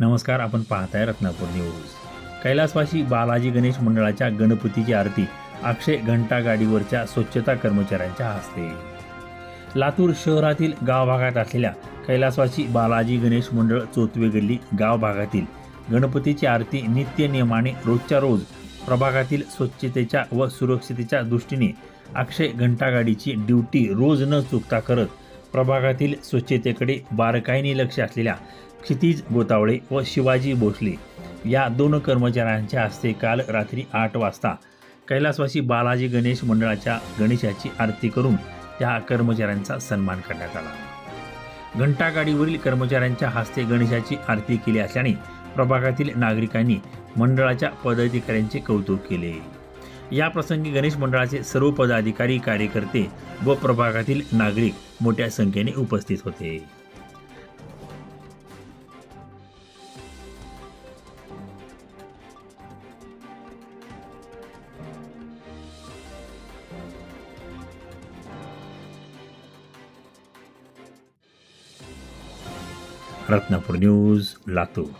नमस्कार आपण पाहताय रत्नापूर न्यूज. कैलासवासी बालाजी गणेश मंडळाच्या गणपतीची आरती अक्षय घंटा गाडीवरच्या स्वच्छता कर्मचाऱ्यांच्या हस्ते. लातूर शहरातील गाव भागात असलेल्या कैलासवासी बालाजी गणेश मंडळ चोतवे गल्ली गाव भागातील गणपतीची आरती नित्य नियमाने रोजच्या रोज प्रभागातील स्वच्छतेच्या व सुरक्षितेच्या दृष्टीने अक्षय घंटागाडीची ड्युटी रोज न चुकता करत प्रभागातील स्वच्छतेकडे बारकाईने लक्ष असलेल्या क्षितिज गोतावळे व शिवाजी भोसले या दोन कर्मचाऱ्यांच्या हस्ते काल रात्री आठ वाजता कैलासवासी बालाजी गणेश मंडळाच्या गणेशाची आरती करून त्या कर्मचाऱ्यांचा सन्मान करण्यात आला. घंटागाडीवरील कर्मचाऱ्यांच्या हस्ते गणेशाची आरती केली असल्याने प्रभागातील नागरिकांनी मंडळाच्या पदाधिकाऱ्यांचे कौतुक केले. या प्रसंगी गणेश मंडळाचे सर्व पदाधिकारी कार्यकर्ते व प्रभागातील नागरिक मोठ्या संख्येने उपस्थित होते. रत्नापूर न्यूज लातूर